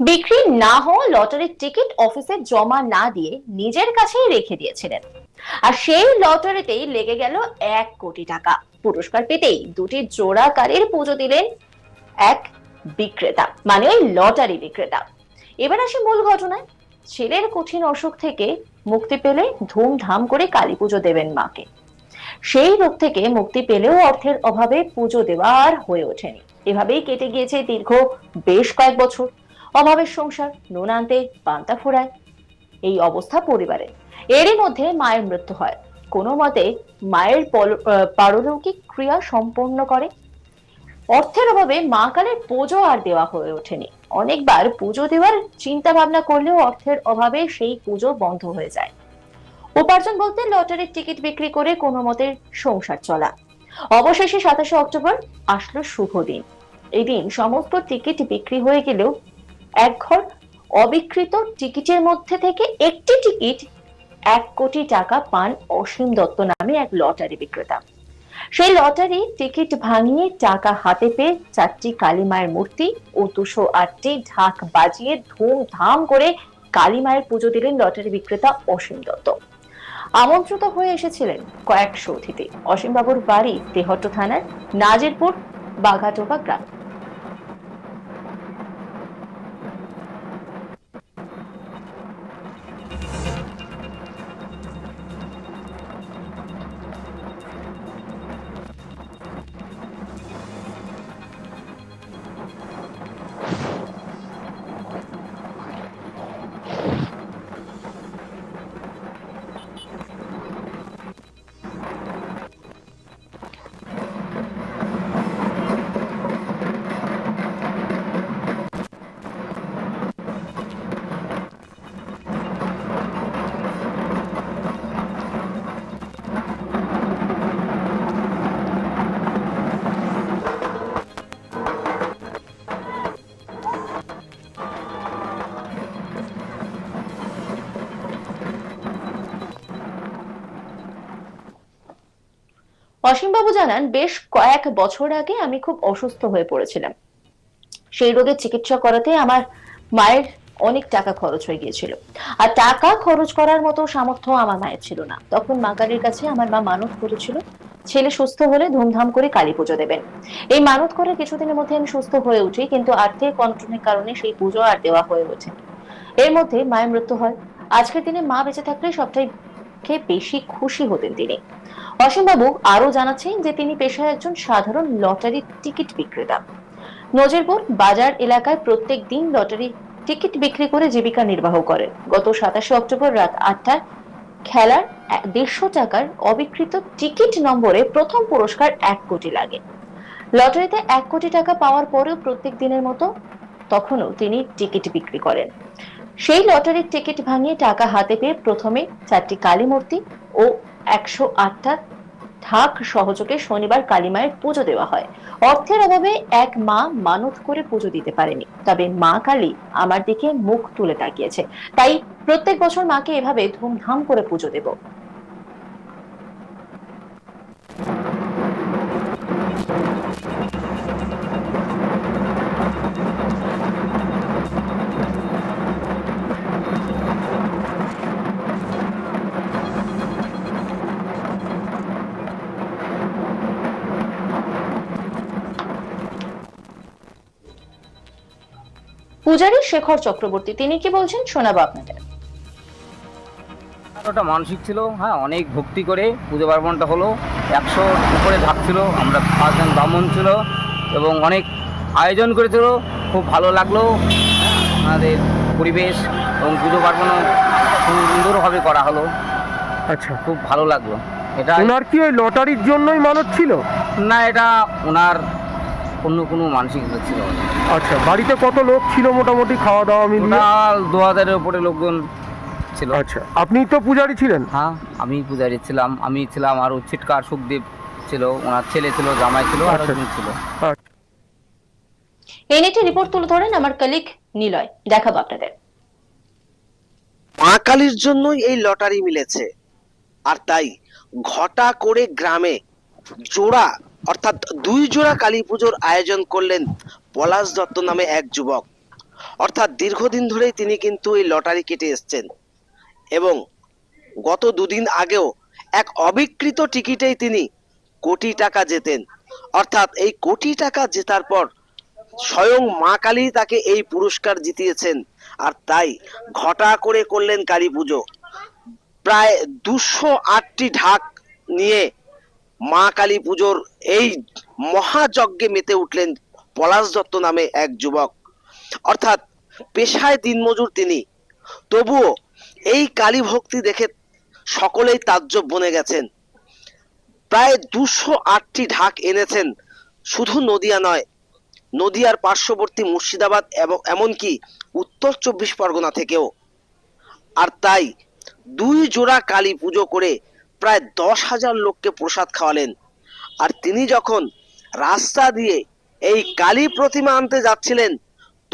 বিক্রি না হওয়া লটারির টিকিট অফিসে জমা না দিয়ে নিজের কাছেই রেখে দিয়েছিলেন। আর সেই লটারিতেই লেগে গেল এক কোটি টাকা। পুরস্কার পেতেই দুটি জোড়া কারের পুজো দিলেন এক বিক্রেতা মানে ওই লটারি বিক্রেতা। এবার আসি মূল ঘটনায়। ছেলের কঠিন অসুখ থেকে মুক্তি পেলে ধুমধাম করে কালী পুজো দেবেন মাকে। সেই রোগ থেকে মুক্তি পেলেও অর্থের অভাবে পুজো দেওয়া আর হয়ে ওঠেনি। এভাবেই কেটে গিয়েছে দীর্ঘ বেশ কয়েক বছর। অভাবের সংসার, নুন আনতে, পান্তা ফোড়ায় এই অবস্থা পরিবারে। এরই মধ্যে মায়ের মৃত্যু হয়। কোনো মতে মায়ের পারলৌকিক ক্রিয়া সম্পন্ন করে। অর্থের অভাবে মা কালের পুজো আর দেওয়া হয়ে ওঠেনি। অনেকবার পুজো দেওয়ার চিন্তা ভাবনা করলেও অর্থের অভাবে সেই পুজো বন্ধ হয়ে যায়। উপার্জন বলতে লটারির টিকিট বিক্রি করে কোনো মতে সংসার চলা। অবশেষে সাতাশে অক্টোবর আসলো শুভ দিন। এই দিন সমস্ত টিকিট বিক্রি হয়ে গেলেও এক ঘর অবিকৃত টিকিটের মধ্যে থেকে একটি টিকিট এক কোটি টাকা পান অসীম দত্ত নামে এক লটারি বিক্রেতা। সেই লটারি টিকিট ভাঙিয়ে টাকা হাতে পেয়ে চারটি কালী মায়ের মূর্তি ও দুশো আটটি ঢাক বাজিয়ে ধুমধাম করে কালী মায়ের পুজো দিলেন লটারি বিক্রেতা অসীম দত্ত। আমন্ত্রিত হয়ে এসেছিলেন কয়েকশো অতিথি। অসীম বাবুর বাড়ি তেহট্ট থানার নাজিরপুর বাঘাটোবা গ্রাম। অসীমবাবু জানান, বেশ কয়েক বছর আগে আমি খুব অসুস্থ হয়ে পড়েছিলাম। সেই রোগের চিকিৎসা করাতে আমার মায়ের অনেক টাকা খরচ হয়ে গিয়েছিল। আর টাকা খরচ করার মতো সামর্থ্য আমার মায়ের ছিল না। তখন মা কালীর কাছে আমার মা মানত করেছিল, ছেলে সুস্থ হলে ধুমধাম করে কালী পুজো দেবেন। এই মানত করে কিছুদিনের মধ্যে আমি সুস্থ হয়ে উঠি, কিন্তু আর্থিক অনটনের কারণে সেই পুজো আর দেওয়া হয়ে ওঠে এর মধ্যে মায়ের মৃত্যু হয়। আজকের দিনে মা বেঁচে থাকলে সবটাই বেশি খুশি হতেন তিনি। অসীমবাবু আরও জানাচ্ছেন যে তিনি পেশায় একজন সাধারণ লটারি টিকিট বিক্রেতা। নজিরপুর বাজার এলাকায় প্রত্যেক দিন লটারি টিকিট বিক্রি করে জীবিকা নির্বাহ করেন। গত সাতাশে অক্টোবর রাত আটটায় খেলার দেড়শো টাকার অবিকৃত টিকিট নম্বরে প্রথম পুরস্কার এক কোটি লাগে। লটারিতে এক কোটি টাকা পাওয়ার পরেও প্রত্যেক দিনের মতো তখনও তিনি টিকিট বিক্রি করেন। সেই লটারির টিকিট ভাঙিয়ে টাকা হাতে পেয়ে প্রথমে চারটি কালী মূর্তি ও একশো আটটা সহযোগে শনিবার কালীমায়ের পুজো দেওয়া হয়। অর্থের অভাবে এক মা মানত করে পুজো দিতে পারেনি। তবে মা কালী আমার দিকে মুখ তুলে তাকিয়েছে। তাই প্রত্যেক বছর মাকে এভাবে ধুমধাম করে পুজো দেব। পূজারী শেখর চক্রবর্তী। তিনি কি বলছেন? শোনাবো আপনাদের। ওটা মানসিক ছিল হ্যাঁ অনেক ভক্তি করে পুজো পার্বণটা হলো। একশো উপরে ধাপ ছিল আমরা পাঁচজন ব্রাহ্মণ ছিল এবং অনেক আয়োজন করেছিল খুব ভালো লাগল। আমাদের পরিবেশ এবং পুজো পার্বণও সুন্দরভাবে করা হলো। আচ্ছা। খুব ভালো লাগল। এটা ওনার কি ওই লটারির জন্যই মানত ছিল? না এটা ওনার অন্য কোনো মানসিক ছিল আচ্ছা বাড়িতে কত লোক ছিল মোটামুটি খাওয়া দাওয়া মিলিয়ে? টোটাল দু হাজারের উপরে লোকজন ছিল। আচ্ছা আপনি তো পূজারি ছিলেন? হ্যাঁ আমি পূজারি ছিলাম। আমি ছিলাম আরও ছিটকার সুখদেব ছিল ওনার ছেলে ছিল জামাই ছিল আরও আচ্ছা। জন ছিল। আচ্ছা। একটি রিপোর্ট তুলে ধরেন আমার কলিগ নিলয়। দেখাবো আপনাদের। মা কালীর জন্যই এই লটারি মিলেছে। আর তাই ঘটা করে গ্রামে জোড়া অর্থাৎ দুই জোড়া কালী পুজোর আয়োজন করলেন পলাশ দত্ত নামে এক যুবক। অর্থাৎ দীর্ঘদিন ধরেই তিনি কিন্তু এই লটারি কেটে এসছেন এবং গত দুদিন আগেও এক অবিকৃত টিকিটেই তিনি কোটি টাকা জেতেন। অর্থাৎ এই কোটি টাকা জেতার পর স্বয়ং মা কালী তাকে এই পুরস্কার জিতিয়েছেন আর তাই ঘটা করে করলেন কালী পুজো। প্রায় দুশো আটটি ঢাক নিয়ে মা কালী পুজোর এই মহাযজ্ঞে মেতে উঠলেন পলাশ দত্ত নামে এক যুবক। অর্থাৎ পেশায় দিনমজুর তিনি। তবুও এই কালী ভক্তি দেখে সকলেই তাজ্জব বনে গেছেন। প্রায় দুশো আটটি ঢাক এনেছেন। শুধু নদিয়া নয়, নদিয়ার পার্শ্ববর্তী মুর্শিদাবাদ এবং এমনকি উত্তর চব্বিশ পরগনা থেকেও। আর তাই দুই জোড়া কালী পুজো করে প্রায় দশ হাজার লোককে প্রসাদ খাওয়ালেন। আর তিনি যখন রাস্তা দিয়ে এই কালী প্রতিমা আনতে যাচ্ছিলেন,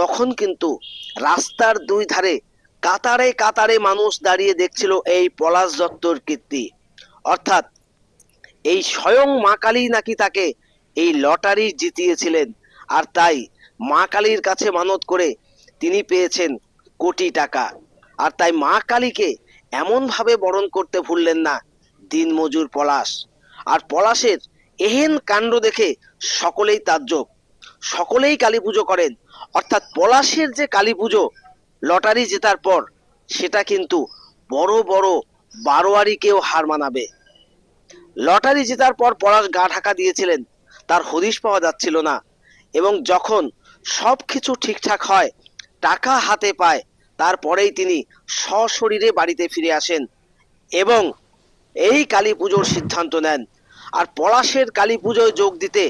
তখন কিন্তু রাস্তার দুই ধারে কাতারে কাতারে মানুষ দাঁড়িয়ে দেখছিল এই পলাশ দত্তর কীর্তি। অর্থাৎ এই স্বয়ং মা কালী নাকি তাকে এই লটারি জিতিয়েছিলেন, আর তাই মা কালীর কাছে মানত করে তিনি পেয়েছেন কোটি টাকা। আর তাই মা কালীকে এমনভাবে বরণ করতে ভুললেন না দিনমজুর পলাশ। আর পলাশের এহেন কাণ্ড দেখে সকলেই তাজ্জব। সকলেই কালী পুজো করেন। অর্থাৎ পলাশের যে কালী পুজো, লটারি জেতার পর, সেটা কিন্তু বড় বড় বারোয়ারিকেও হার মানাবে। লটারি জেতার পর পলাশ গা ঢাকা দিয়েছিলেন, তার হদিশ পাওয়া যাচ্ছিল না। এবং যখন সব কিছু ঠিকঠাক হয়, টাকা হাতে পায়, তারপরেই তিনি সশরীরে বাড়িতে ফিরে আসেন এবং এই কালী পুজোর সিদ্ধান্ত নেন। আর পলাশের কালী পুজোয় যোগ দিতে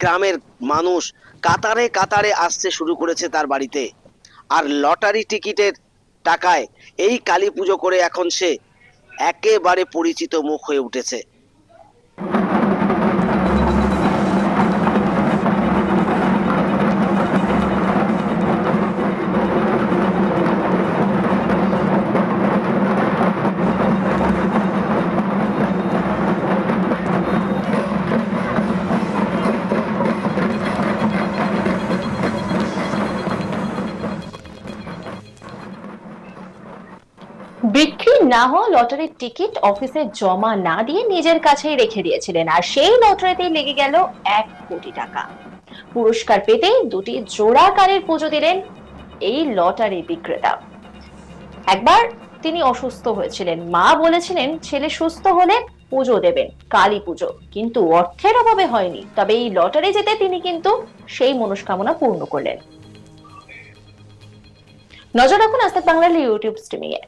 গ্রামের মানুষ কাতারে কাতারে আসতে শুরু করেছে তার বাড়িতে। আর লটারি টিকিটের টাকায় এই কালী পুজো করে এখন সে একেবারে পরিচিত মুখ হয়ে উঠেছে। না হওয়া লটারির টিকিট অফিসে জমা না দিয়ে নিজের কাছেই রেখে দিয়েছিলেন, আর সেই লটারিতেই লেগে গেল এক কোটি টাকা। পুরস্কার পেতে দুটি জোড়া কারের পুজো দিলেন এই লটারি বিক্রেতা। একবার তিনি অসুস্থ হয়েছিলেন। মা বলেছিলেন, ছেলে সুস্থ হলে পুজো দেবেন, কালী পুজো। কিন্তু অর্থের অভাবে হয়নি। তবে এই লটারি যেতে তিনি কিন্তু সেই মনস্কামনা পূর্ণ করলেন। নজর রাখুন আস্তে বাংলার ইউটিউব স্ট্রিমিং এ